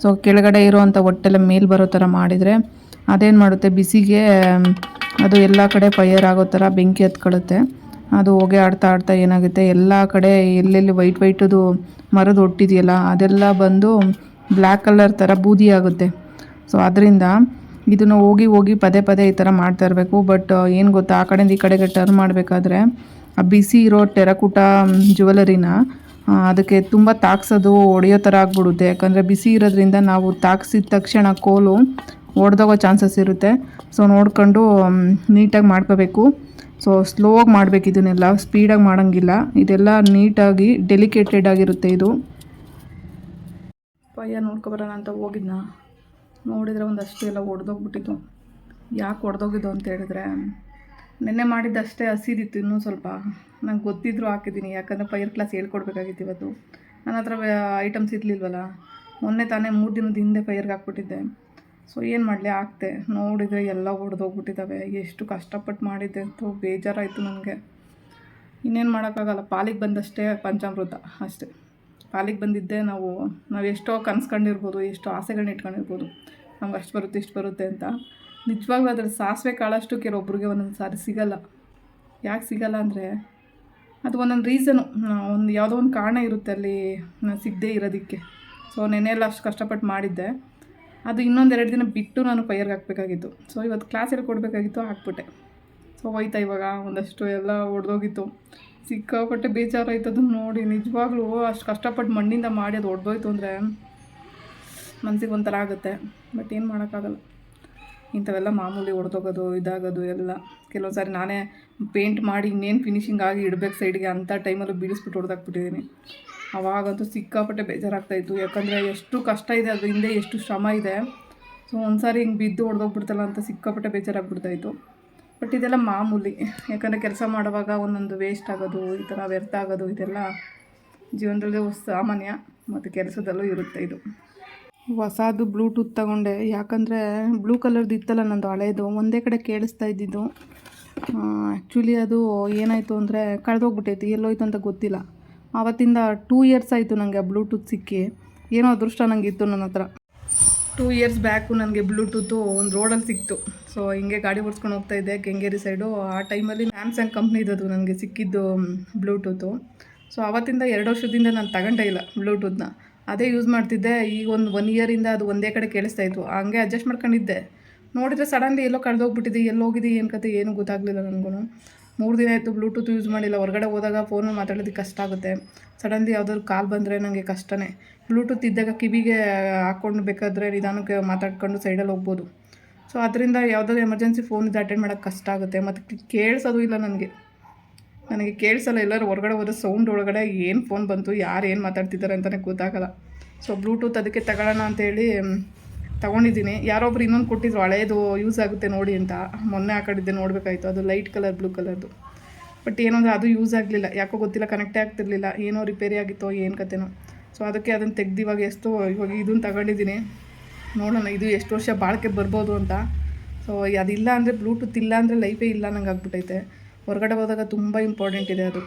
ಸೊ ಕೆಳಗಡೆ ಇರೋವಂಥ ಹೊಟ್ಟೆಲ್ಲ ಮೇಲೆ ಬರೋ ಥರ ಮಾಡಿದರೆ ಅದೇನು ಮಾಡುತ್ತೆ? ಬಿಸಿಗೆ ಅದು ಎಲ್ಲ ಕಡೆ ಫೈಯರ್ ಆಗೋ ಥರ ಬೆಂಕಿ ಹತ್ಕೊಳುತ್ತೆ. ಅದು ಹೋಗಿ ಆಡ್ತಾ ಆಡ್ತಾ ಏನಾಗುತ್ತೆ? ಎಲ್ಲ ಕಡೆ ಎಲ್ಲೆಲ್ಲಿ ವೈಟ್ ವೈಟದು ಮರದ ಒಟ್ಟಿದೆಯಲ್ಲ ಅದೆಲ್ಲ ಬಂದು ಬ್ಲ್ಯಾಕ್ ಕಲರ್ ಥರ ಬೂದಿ ಆಗುತ್ತೆ. ಸೊ ಅದರಿಂದ ಇದನ್ನು ಹೋಗಿ ಹೋಗಿ ಪದೇ ಪದೇ ಈ ಥರ ಮಾಡ್ತಾ ಇರಬೇಕು. ಬಟ್ ಏನು ಗೊತ್ತಾ? ಆ ಕಡೆಯಿಂದ ಈ ಕಡೆಗೆ ಟರ್ನ್ ಮಾಡಬೇಕಾದ್ರೆ, ಆ ಬಿಸಿ ಇರೋ ಟೆರಕುಟ ಜ್ಯುವೆಲರಿನ ಅದಕ್ಕೆ ತುಂಬ ತಾಕ್ಸೋದು ಒಡೆಯೋ ಥರ ಆಗ್ಬಿಡುತ್ತೆ. ಯಾಕಂದರೆ ಬಿಸಿ ಇರೋದ್ರಿಂದ ನಾವು ತಾಕ್ಸಿದ ತಕ್ಷಣ ಕೋಲು ಒಡೆದೋಗೋ ಚಾನ್ಸಸ್ ಇರುತ್ತೆ. ಸೊ ನೋಡ್ಕೊಂಡು ನೀಟಾಗಿ ಮಾಡ್ಕೋಬೇಕು. ಸೊ ಆಗಿ ಮಾಡಬೇಕು ಇದನ್ನೆಲ್ಲ. ಸ್ಪೀಡಾಗಿ ಮಾಡೋಂಗಿಲ್ಲ. ಇದೆಲ್ಲ ನೀಟಾಗಿ ಡೆಲಿಕೇಟೆಡ್ ಆಗಿರುತ್ತೆ ಇದು. ಪಯ್ಯ ನೋಡ್ಕೊಬರೋಣ ಅಂತ ಹೋಗಿದ್ನ? ನೋಡಿದರೆ ಒಂದಷ್ಟು ಎಲ್ಲ ಒಡೆದೋಗ್ಬಿಟ್ಟಿತ್ತು. ಯಾಕೆ ಒಡೆದೋಗಿದ್ದು ಅಂತ ಹೇಳಿದ್ರೆ, ನೆನ್ನೆ ಮಾಡಿದ್ದಷ್ಟೇ ಹಸಿದಿತ್ತು ಇನ್ನೂ ಸ್ವಲ್ಪ. ನಂಗೆ ಗೊತ್ತಿದ್ರು ಹಾಕಿದ್ದೀನಿ, ಯಾಕಂದರೆ ಪೈರ್ ಕ್ಲಾಸ್ ಹೇಳ್ಕೊಡ್ಬೇಕಾಗಿತ್ತು ಇವತ್ತು. ನನ್ನ ಹತ್ರ ಐಟಮ್ಸ್ ಇರಲಿಲ್ವಲ್ಲ? ಮೊನ್ನೆ ತಾನೇ ಮೂರು ದಿನದ ಹಿಂದೆ ಪೈರ್ಗೆ ಹಾಕ್ಬಿಟ್ಟಿದ್ದೆ. ಸೊ ಏನು ಮಾಡಲಿ? ಹಾಕ್ತೆ. ನೋಡಿದರೆ ಎಲ್ಲ ಒಡೆದೋಗ್ಬಿಟ್ಟಿದ್ದಾವೆ. ಎಷ್ಟು ಕಷ್ಟಪಟ್ಟು ಮಾಡಿದ್ದೆ ಅಂತೂ ಬೇಜಾರಾಯಿತು ನನಗೆ. ಇನ್ನೇನು ಮಾಡೋಕ್ಕಾಗಲ್ಲ. ಪಾಲಿಗೆ ಬಂದಷ್ಟೇ ಪಂಚಾಮೃತ, ಅಷ್ಟೇ. ಪಾಲಿಗೆ ಬಂದಿದ್ದೆ, ನಾವು ನಾವು ಎಷ್ಟೋ ಕನ್ಸ್ಕೊಂಡಿರ್ಬೋದು, ಎಷ್ಟೋ ಆಸೆಗಳನ್ನ ಇಟ್ಕೊಂಡಿರ್ಬೋದು. ನಮ್ಗೆ ಅಷ್ಟು ಬರುತ್ತೆ, ಇಷ್ಟು ಬರುತ್ತೆ ಅಂತ. ನಿಜವಾಗ್ಲೂ ಅದ್ರ ಸಾಸಿವೆ ಕಾಳಷ್ಟು ಕೆಲವೊಬ್ರಿಗೆ ಒಂದೊಂದು ಸಾರಿ ಸಿಗಲ್ಲ. ಯಾಕೆ ಸಿಗಲ್ಲ ಅಂದರೆ, ಅದು ಒಂದೊಂದು ರೀಸನು. ಒಂದು ಯಾವುದೋ ಒಂದು ಕಾರಣ ಇರುತ್ತೆ ಅಲ್ಲಿ ನಾನು ಸಿಗದೇ ಇರೋದಕ್ಕೆ. ಸೊ ನೆನೆಯೆಲ್ಲ ಅಷ್ಟು ಕಷ್ಟಪಟ್ಟು ಮಾಡಿದ್ದೆ. ಅದು ಇನ್ನೊಂದು ಎರಡು ದಿನ ಬಿಟ್ಟು ನಾನು ಪೈರ್ಗೆ ಹಾಕಬೇಕಾಗಿತ್ತು. ಸೊ, ಇವತ್ತು ಕ್ಲಾಸಲ್ಲಿ ಕೊಡಬೇಕಾಗಿತ್ತು, ಹಾಕ್ಬಿಟ್ಟೆ. ಸೊ, ಹೋಯ್ತಾ ಇವಾಗ, ಒಂದಷ್ಟು ಎಲ್ಲ ಒಡೆದೋಗಿತ್ತು. ಸಿಕ್ಕಾಪಟ್ಟೆ ಬೇಜಾರಾಯ್ತು ನೋಡಿ, ನಿಜವಾಗ್ಲೂ ಅಷ್ಟು ಕಷ್ಟಪಟ್ಟು ಮಣ್ಣಿಂದ ಮಾಡಿ ಅದು ಒಡ್ಬೋಯ್ತು ಅಂದರೆ ಮನಸ್ಸಿಗೆ ಒಂಥರ ಆಗುತ್ತೆ. ಬಟ್ ಏನು ಮಾಡೋಕ್ಕಾಗಲ್ಲ. ಇಂಥವೆಲ್ಲ ಮಾಮೂಲಿ ಹೊಡೆದೋಗೋದು ಇದಾಗೋದು ಎಲ್ಲ. ಕೆಲವೊಂದು ಸಾರಿ ನಾನೇ ಪೇಂಟ್ ಮಾಡಿ ಇನ್ನೇನು ಫಿನಿಶಿಂಗ್ ಆಗಿ ಇಡಬೇಕು ಸೈಡ್ಗೆ ಅಂಥ ಟೈಮಲ್ಲೂ ಬೀಳಿಸ್ಬಿಟ್ಟು ಹೊಡೆದಾಕ್ಬಿಟ್ಟಿದ್ದೀನಿ ಅವಾಗಂತೂ ಸಿಕ್ಕಾಪಟ್ಟೆ ಬೇಜಾರಾಗ್ತಾಯಿತ್ತು. ಯಾಕಂದರೆ ಎಷ್ಟು ಕಷ್ಟ ಇದೆ, ಅದ್ರ ಹಿಂದೆ ಎಷ್ಟು ಶ್ರಮ ಇದೆ. ಸೊ ಒಂದು ಸಾರಿ ಹಿಂಗೆ ಬಿದ್ದು ಹೊಡೆದೋಗ್ಬಿಡ್ತಲ್ಲ ಅಂತ ಸಿಕ್ಕಾಪಟ್ಟೆ ಬೇಜಾರಾಗ್ಬಿಡ್ತಾಯಿತ್ತು. ಬಟ್ ಇದೆಲ್ಲ ಮಾಮೂಲಿ. ಯಾಕಂದರೆ ಕೆಲಸ ಮಾಡುವಾಗ ಒಂದೊಂದು ವೇಸ್ಟ್ ಆಗೋದು, ಈ ಥರ ವ್ಯರ್ಥ ಆಗೋದು, ಇದೆಲ್ಲ ಜೀವನದಲ್ಲಿ ಸಾಮಾನ್ಯ ಮತ್ತು ಕೆಲಸದಲ್ಲೂ ಇರುತ್ತೆ ಇದು. ಹೊಸದು ಬ್ಲೂಟೂತ್ ತಗೊಂಡೆ. ಯಾಕಂದರೆ ಬ್ಲೂ ಕಲರ್ದು ಇತ್ತಲ್ಲ ನಂದು ಹಳೇದು, ಒಂದೇ ಕಡೆ ಕೇಳಿಸ್ತಾ ಇದ್ದಿದ್ದು. ಆ್ಯಕ್ಚುಲಿ ಅದು ಏನಾಯಿತು ಅಂದರೆ ಕಳೆದೋಗ್ಬಿಟ್ಟೈತಿ, ಎಲ್ಲೋಯ್ತು ಅಂತ ಗೊತ್ತಿಲ್ಲ. ಆವತ್ತಿಂದ ಟೂ ಇಯರ್ಸ್ ಆಯಿತು ನನಗೆ ಬ್ಲೂಟೂತ್ ಸಿಕ್ಕಿ. ಏನೋ ಅದೃಷ್ಟ ನನಗಿತ್ತು ನನ್ನ ಹತ್ರ. ಟೂ ಇಯರ್ಸ್ ಬ್ಯಾಕು ನನಗೆ ಬ್ಲೂಟೂತು ಒಂದು ರೋಡಲ್ಲಿ ಸಿಕ್ತು. ಸೊ ಹಿಂಗೆ ಗಾಡಿ ಓಡಿಸ್ಕೊಂಡು ಹೋಗ್ತಾ ಇದ್ದೆ ಕೆಂಗೇರಿ ಸೈಡು ಆ ಟೈಮಲ್ಲಿ ಸ್ಯಾಮ್ಸಂಗ್ ಕಂಪ್ನಿದದು ನನಗೆ ಸಿಕ್ಕಿದ್ದು ಬ್ಲೂಟೂತು ಸೊ ಆವತ್ತಿಂದ ಎರಡು ವರ್ಷದಿಂದ ನಾನು ತಗೊಂಡೇ ಇಲ್ಲ ಬ್ಲೂಟೂತ್ನ ಅದೇ ಯೂಸ್ ಮಾಡ್ತಿದ್ದೆ. ಈಗ ಒಂದು ಒನ್ ಇಯರಿಂದ ಅದು ಒಂದೇ ಕಡೆ ಕೇಳಿಸ್ತಾ ಇತ್ತು. ಹಂಗೆ ಅಡ್ಜಸ್ಟ್ ಮಾಡ್ಕೊಂಡಿದ್ದೆ. ನೋಡಿದರೆ ಸಡನ್ಲಿ ಎಲ್ಲೋ ಕಳೆದೋಗ್ಬಿಟ್ಟಿದೆ ಎಲ್ಲೋಗಿದೆ ಏನು ಕತೆ, ಏನೂ ಗೊತ್ತಾಗಲಿಲ್ಲ ನನಗೂ ಮೂರು ದಿನ ಆಯಿತು ಬ್ಲೂಟೂತ್ ಯೂಸ್ ಮಾಡಿಲ್ಲ. ಹೊರಗಡೆ ಹೋದಾಗ ಫೋನಲ್ಲಿ ಮಾತಾಡೋದಕ್ಕೆ ಕಷ್ಟ ಆಗುತ್ತೆ. ಸಡನ್ಲಿ ಯಾವುದಾದ್ರು ಕಾಲ್ ಬಂದರೆ ನನಗೆ ಕಷ್ಟನೇ. ಬ್ಲೂಟೂತ್ ಇದ್ದಾಗ ಕಿವಿಗೆ ಹಾಕ್ಕೊಂಡು ಬೇಕಾದರೆ ನಿಧಾನಕ್ಕೆ ಮಾತಾಡ್ಕೊಂಡು ಸೈಡಲ್ಲಿ ಹೋಗ್ಬೋದು. ಸೊ ಅದರಿಂದ ಯಾವುದಾದ್ರು ಎಮರ್ಜೆನ್ಸಿ ಫೋನ್ ಇದು ಅಟೆಂಡ್ ಮಾಡೋಕ್ಕೆ ಕಷ್ಟ ಆಗುತ್ತೆ. ಮತ್ತು ಕೇಳಿಸೋದು ಇಲ್ಲ ನನಗೆ. ನನಗೆ ಕೇಳಿಸಲ್ಲ, ಎಲ್ಲರೂ ಹೊರಗಡೆ ಹೋದ ಸೌಂಡ್ ಒಳಗಡೆ ಏನು ಫೋನ್ ಬಂತು, ಯಾರು ಏನು ಮಾತಾಡ್ತಿದ್ದಾರೆ ಅಂತಲೇ ಗೊತ್ತಾಗಲ್ಲ. ಸೊ ಬ್ಲೂಟೂತ್ ಅದಕ್ಕೆ ತಗೊಳ್ಳೋಣ ಅಂತೇಳಿ ತೊಗೊಂಡಿದ್ದೀನಿ. ಯಾರೊಬ್ರು ಇನ್ನೊಂದು ಕೊಟ್ಟಿದ್ರು, ಹಳೇದು ಯೂಸ್ ಆಗುತ್ತೆ ನೋಡಿ ಅಂತ. ಮೊನ್ನೆ ಹಾಕೊಂಡಿದ್ದೆ ನೋಡಬೇಕಾಯ್ತು, ಅದು ಲೈಟ್ ಕಲರ್ ಬ್ಲೂ ಕಲರ್ದು ಬಟ್ ಏನಂದ್ರೆ ಅದು ಯೂಸ್ ಆಗಲಿಲ್ಲ. ಯಾಕೋ ಗೊತ್ತಿಲ್ಲ ಕನೆಕ್ಟೇ ಆಗ್ತಿರ್ಲಿಲ್ಲ. ಏನೋ ರಿಪೇರಿ ಆಗಿತ್ತೋ, ಏನು ಕತೆನೋ. ಸೊ ಅದಕ್ಕೆ ಅದನ್ನು ತೆಗ್ದು ಇವಾಗ ಎಷ್ಟು, ಇವಾಗ ಇದನ್ನು ತಗೊಂಡಿದ್ದೀನಿ. ನೋಡೋಣ, ಇದು ಎಷ್ಟು ವರ್ಷ ಬಾಳಿಕೆ ಬರ್ಬೋದು ಅಂತ. ಸೊ ಅದಿಲ್ಲ ಅಂದರೆ ಬ್ಲೂಟೂತ್ ಇಲ್ಲ ಅಂದರೆ ಲೈಫೇ ಇಲ್ಲ, ನಂಗೆ ಆಗ್ಬಿಟ್ಟೈತೆ. ಹೊರಗಡೆ ಹೋದಾಗ ತುಂಬ ಇಂಪಾರ್ಟೆಂಟ್ ಇದೆ ಅದು.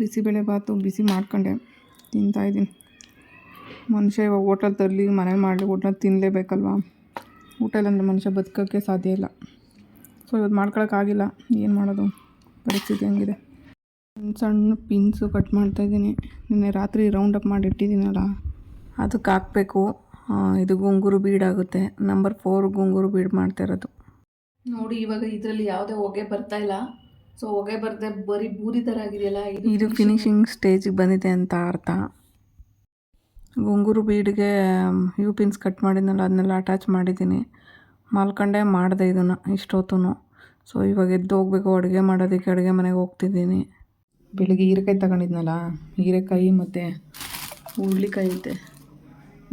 ಬಿಸಿಬೇಳೆ ಬಾತು, ಬಿಸಿ ಮಾಡ್ಕೊಂಡೆ. ತಿಂತಾಯಿದ್ದೀನಿ ಮನುಷ್ಯ ಇವಾಗ ಹೋಟೆಲ್ ತರಲಿ ಮನೇಲಿ ಮಾಡಲಿ ಊಟ ತಿನ್ನಲೇಬೇಕಲ್ವಾ ಊಟ ಅಂದರೆ ಮನುಷ್ಯ ಬದುಕೋಕ್ಕೆ ಸಾಧ್ಯ ಇಲ್ಲ. ಸೊ ಇವತ್ತು ಮಾಡ್ಕೊಳಕ್ಕಾಗಿಲ್ಲ ಏನು ಮಾಡೋದು? ಪರಿಸ್ಥಿತಿ ಹಂಗಿದೆ. ಸಣ್ಣ ಪಿನ್ಸು ಕಟ್ ಮಾಡ್ತಾಯಿದ್ದೀನಿ ನಿನ್ನೆ ರಾತ್ರಿ ರೌಂಡಪ್ ಅಪ್ ಮಾಡಿ ಇಟ್ಟಿದ್ದೀನಲ್ಲ ಅದಕ್ಕೆ ಹಾಕಬೇಕು. ಇದು ಗುಂಗುರು ಬೀಡಾಗುತ್ತೆ ನಂಬರ್ ಫೋರ್ ಗುಂಗುರು ಬೀಡ್ ಮಾಡ್ತಾ ಇರೋದು. ನೋಡಿ ಇವಾಗ ಇದರಲ್ಲಿ ಯಾವುದೇ ಹೊಗೆ ಬರ್ತಾ ಇಲ್ಲ. ಸೊ ಹೊಗೆ ಬರದೆ ಬರೀ ಬೂದಿ ಥರ ಆಗಿದೆಯಲ್ಲ ಇದು ಫಿನಿಶಿಂಗ್ ಸ್ಟೇಜಿಗೆ ಬಂದಿದೆ ಅಂತ ಅರ್ಥ. ಗುಂಗುರು ಬೀಡ್ಗೆ ಯು ಪಿನ್ಸ್ ಕಟ್ ಮಾಡಿದ್ನಲ್ಲ ಅದನ್ನೆಲ್ಲ ಅಟ್ಯಾಚ್ ಮಾಡಿದ್ದೀನಿ. ಮಾಲ್ಕಂಡೆ ಮಾಡಿದೆ ಇದನ್ನು ಇಷ್ಟೊತ್ತು ಸೊ ಇವಾಗ ಎದ್ದು ಹೋಗ್ಬೇಕು ಅಡುಗೆ ಮಾಡೋದಕ್ಕೆ ಅಡುಗೆ ಮನೆಗೆ ಹೋಗ್ತಿದ್ದೀನಿ. ಬೆಳಿಗ್ಗೆ ಹೀರೆಕಾಯಿ ತಗೊಂಡಿದ್ನಲ್ಲ ಹೀರೆಕಾಯಿ ಮತ್ತು ಹುರುಳಿಕಾಯಿ ಐತೆ.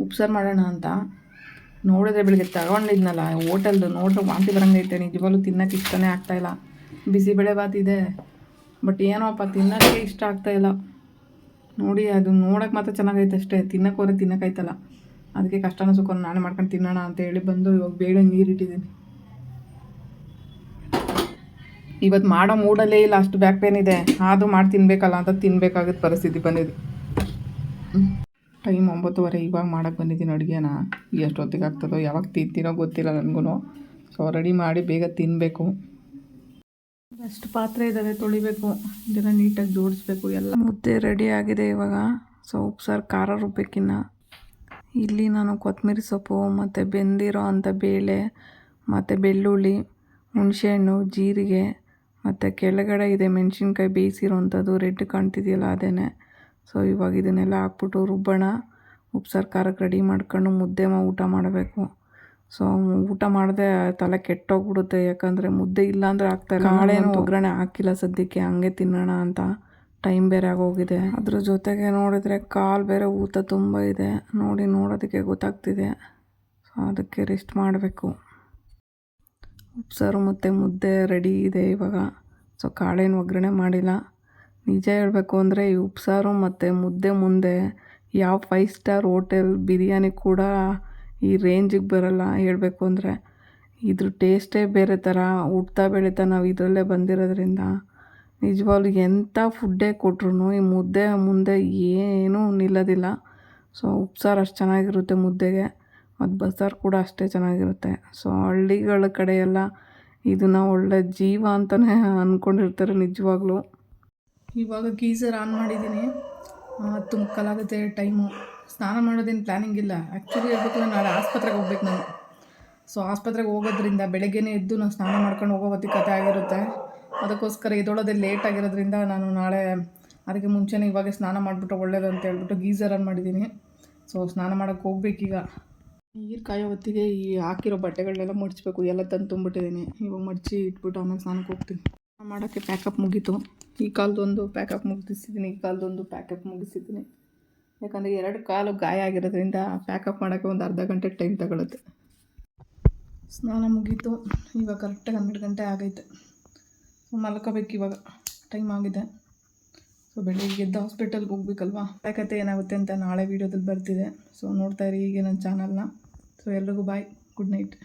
ಉಪ್ಸಾರು ಮಾಡೋಣ ಅಂತ ನೋಡಿದ್ರೆ ಬೆಳಿಗ್ಗೆ ತಗೊಂಡಿದ್ನಲ್ಲ, ಹೋಟೆಲ್ದು ನೋಡಿದ್ರೆ ವಾಂತಿ ಬರಂಗೈತೆ ನಿಜವಾಗ್ಲೂ ತಿನ್ನೋಕೆ ಇಷ್ಟನೇ ಆಗ್ತಾಯಿಲ್ಲ ಬಿಸಿಬೇಳೆ ಭಾತ್ ಇದೆ, ಬಟ್ ಏನೋಪ್ಪ, ತಿನ್ನೋಕ್ಕೆ ಇಷ್ಟ ಆಗ್ತಾಯಿಲ್ಲ ನೋಡಿ, ಅದು ನೋಡೋಕೆ ಮಾತ್ರ ಚೆನ್ನಾಗೈತೆ ಅಷ್ಟೇ, ತಿನ್ನಕ್ಕೆ ಹೋದ್ರೆ ತಿನ್ನೋಕ್ಕಾಯ್ತಲ್ಲ ಅದಕ್ಕೆ ಕಷ್ಟನ ಸುಖ ನಾನೇ ಮಾಡ್ಕೊಂಡು ತಿನ್ನೋಣ ಅಂತ ಹೇಳಿ ಬಂದು ಇವಾಗ ಬೇಳೆ ನೀರಿಟ್ಟಿದ್ದೀನಿ ಇವತ್ತು ಮಾಡೋ ಮೂಡಲ್ಲೇ ಇಲ್ಲ, ಅಷ್ಟು ಬ್ಯಾಕ್ ಪೇನ್ ಇದೆ. ಅದು ಮಾಡಿ ತಿನ್ಬೇಕಲ್ಲ ಅಂತ ತಿನ್ಬೇಕಾಗದ ಪರಿಸ್ಥಿತಿ ಬಂದಿದೆ. ಟೈಮ್ ಒಂಬತ್ತುವರೆ ಇವಾಗ ಮಾಡೋಕ್ಕೆ ಬಂದಿದ್ದೀನಿ ಅಡುಗೆನ. ಎಷ್ಟೊತ್ತಿಗೆ ಆಗ್ತದೋ, ಯಾವಾಗ ತಿಂತೀನೋ ಗೊತ್ತಿಲ್ಲ ನನಗೂ ಸೊ ರೆಡಿ ಮಾಡಿ ಬೇಗ ತಿನ್ನಬೇಕು ಅಷ್ಟು ಪಾತ್ರೆ ಇದ್ದಾವೆ ತೊಳಿಬೇಕು. ಇದನ್ನು ನೀಟಾಗಿ ಜೋಡಿಸ್ಬೇಕು ಎಲ್ಲ. ಮುದ್ದೆ ರೆಡಿ ಆಗಿದೆ ಇವಾಗ. ಸೊ ಉಪ್ಸಾರು ಖಾರ ರುಬ್ಬೇಕಿನ್ನ ಇಲ್ಲಿ ನಾನು ಕೊತ್ತಂಬರಿ ಸೊಪ್ಪು, ಮತ್ತು ಬೆಂದಿರೋ ಅಂಥ ಬೇಳೆ, ಮತ್ತು ಬೆಳ್ಳುಳ್ಳಿ, ಹುಣಸೆಹಣ್ಣು, ಜೀರಿಗೆ, ಮತ್ತು ಕೆಳಗಡೆ ಇದೆ ಮೆಣಸಿನ್ಕಾಯಿ ಬೇಯಿಸಿರೋವಂಥದ್ದು, ರೆಡ್ ಕಾಣ್ತಿದೆಯಲ್ಲ ಅದೇನೆ ಸೊ ಇವಾಗ ಇದನ್ನೆಲ್ಲ ಹಾಕ್ಬಿಟ್ಟು ರುಬ್ಬಣ. ಉಪ್ಸಾರು ಖಾರಕ್ಕೆ ರೆಡಿ ಮಾಡ್ಕೊಂಡು ಮುದ್ದೆ ಮಾ ಊಟ ಮಾಡಬೇಕು. ಸೊ ಊಟ ಮಾಡಿದೆ ತಲೆ ಕೆಟ್ಟೋಗ್ಬಿಡುತ್ತೆ. ಯಾಕಂದರೆ ಮುದ್ದೆ ಇಲ್ಲ. ಅಂದರೆ ಆಗ್ತಾಯಿಲ್ಲ ಕಾಳೇನು ಒಗ್ಗರಣೆ ಹಾಕಿಲ್ಲ ಸದ್ಯಕ್ಕೆ. ಹಂಗೆ ತಿನ್ನೋಣ ಅಂತ ಟೈಮ್ ಬೇರೆ ಆಗೋಗಿದೆ. ಅದ್ರ ಜೊತೆಗೆ ನೋಡಿದರೆ ಕಾಲು ಬೇರೆ ಊತ ತುಂಬ ಇದೆ. ನೋಡಿ ನೋಡೋದಕ್ಕೆ ಗೊತ್ತಾಗ್ತಿದೆ. ಸೊ ಅದಕ್ಕೆ ರೆಸ್ಟ್ ಮಾಡಬೇಕು. ಉಪ್ಸಾರು ಮತ್ತು ಮುದ್ದೆ ರೆಡಿ ಇದೆ ಇವಾಗ. ಸೊ ಕಾಳೇನು ಒಗ್ಗರಣೆ ಮಾಡಿಲ್ಲ. ನಿಜ ಹೇಳಬೇಕು ಅಂದರೆ ಈ ಉಪ್ಸಾರು ಮತ್ತು ಮುದ್ದೆ ಮುಂದೆ ಯಾವ ಫೈವ್ ಸ್ಟಾರ್ ಹೋಟೆಲ್ ಬಿರಿಯಾನಿ ಕೂಡ ಈ ರೇಂಜಿಗೆ ಬರಲ್ಲ ಹೇಳಬೇಕು ಅಂದರೆ. ಇದ್ರ ಟೇಸ್ಟೇ ಬೇರೆ ಥರ ಹುಟ್ತಾ ಬೆಳೀತಾ ನಾವು ಇದರಲ್ಲೇ ಬಂದಿರೋದ್ರಿಂದ. ನಿಜವಾಗ್ಲೂ ಎಂಥ ಫುಡ್ಡೇ ಕೊಟ್ರು ಈ ಮುದ್ದೆ ಮುಂದೆ ಏನೂ ನಿಲ್ಲೋದಿಲ್ಲ. ಸೊ ಉಪ್ಸಾರು ಅಷ್ಟು ಚೆನ್ನಾಗಿರುತ್ತೆ ಮುದ್ದೆಗೆ. ಮತ್ತು ಬಸ್ಸಾರು ಕೂಡ ಅಷ್ಟೇ ಚೆನ್ನಾಗಿರುತ್ತೆ. ಸೊ ಹಳ್ಳಿಗಳ ಕಡೆಯೆಲ್ಲ ಇದನ್ನು ಒಳ್ಳೆ ಜೀವ ಅಂತಲೇ ಅಂದ್ಕೊಂಡಿರ್ತಾರೆ ನಿಜವಾಗ್ಲೂ. ಇವಾಗ ಗೀಸರ್ ಆನ್ ಮಾಡಿದ್ದೀನಿ. ಹತ್ತು ಟೈಮು ಸ್ನಾನ ಮಾಡೋದೇನು ಪ್ಲ್ಯಾನಿಂಗ್ ಇಲ್ಲ. ಆ್ಯಕ್ಚುಲಿ ಹೇಳ್ಬೇಕಂದ್ರೆ ನಾಳೆ ಆಸ್ಪತ್ರೆಗೆ ಹೋಗ್ಬೇಕು ನಾನು. ಸೊ ಆಸ್ಪತ್ರೆಗೆ ಹೋಗೋದ್ರಿಂದ ಬೆಳಗ್ಗೆನೇ ಎದ್ದು ನಾನು ಸ್ನಾನ ಮಾಡ್ಕೊಂಡು ಹೋಗೋ ಹೊತ್ತಿಗೆ ಕತೆ ಆಗಿರುತ್ತೆ. ಅದಕ್ಕೋಸ್ಕರ ಎದ್ದೊಳೋದೇ ಲೇಟ್ ಆಗಿರೋದ್ರಿಂದ ನಾನು ನಾಳೆ ಅದಕ್ಕೆ ಮುಂಚೆನೇ ಇವಾಗ ಸ್ನಾನ ಮಾಡಿಬಿಟ್ಟು ಒಳ್ಳೇದು ಅಂತ ಹೇಳ್ಬಿಟ್ಟು ಗೀಸರ್ ಆನ್ ಮಾಡಿದ್ದೀನಿ. ಸೊ ಸ್ನಾನ ಮಾಡೋಕೆ ಹೋಗ್ಬೇಕೀಗ ನೀರು ಕಾಯೋ ಹೊತ್ತಿಗೆ ಈ ಹಾಕಿರೋ ಬಟ್ಟೆಗಳನ್ನೆಲ್ಲ ಮಡ್ಚಬೇಕು ಎಲ್ಲ ತಂದು ತುಂಬಿಟ್ಟಿದ್ದೀನಿ ಇವಾಗ ಮಡಚಿ ಇಟ್ಬಿಟ್ಟು ಆಮೇಲೆ ಸ್ನಾನಕ್ಕೆ ಹೋಗ್ತೀನಿ. ಮಾಡೋಕ್ಕೆ ಪ್ಯಾಕಪ್ ಮುಗೀತು. ಈ ಕಾಲದೊಂದು ಪ್ಯಾಕಪ್ ಮುಗಿಸಿದ್ದೀನಿ ಈ ಕಾಲದೊಂದು ಪ್ಯಾಕಪ್ ಮುಗಿಸಿದ್ದೀನಿ. ಯಾಕಂದರೆ ಎರಡು ಕಾಲು ಗಾಯ ಆಗಿರೋದ್ರಿಂದ ಪ್ಯಾಕಪ್ ಮಾಡೋಕ್ಕೆ ಒಂದು ಅರ್ಧ ಗಂಟೆ ಟೈಮ್ ತಗೊಳುತ್ತೆ. ಸ್ನಾನ ಮುಗೀತು. ಇವಾಗ ಕರೆಕ್ಟಾಗಿ ಹನ್ನೆರಡು ಗಂಟೆ ಆಗೈತೆ. ಸೊ, ಮಲ್ಕೋಬೇಕು ಇವಾಗ. ಟೈಮ್ ಆಗಿದೆ. ಸೊ, ಬೆಳಿಗ್ಗೆ ಎದ್ದು ಹಾಸ್ಪಿಟಲ್ಗೆ ಹೋಗ್ಬೇಕಲ್ವಾ? ಯಾಕತೆ ಏನಾಗುತ್ತೆ ಅಂತ ನಾಳೆ ವೀಡಿಯೋದಲ್ಲಿ ಬರ್ತಿದೆ. ಸೊ, ನೋಡ್ತಾ ಇರಿ, ಹೀಗೆ ನನ್ನ ಚಾನಲ್ನ. ಸೊ, ಎಲ್ರಿಗೂ ಬಾಯ್. Good night.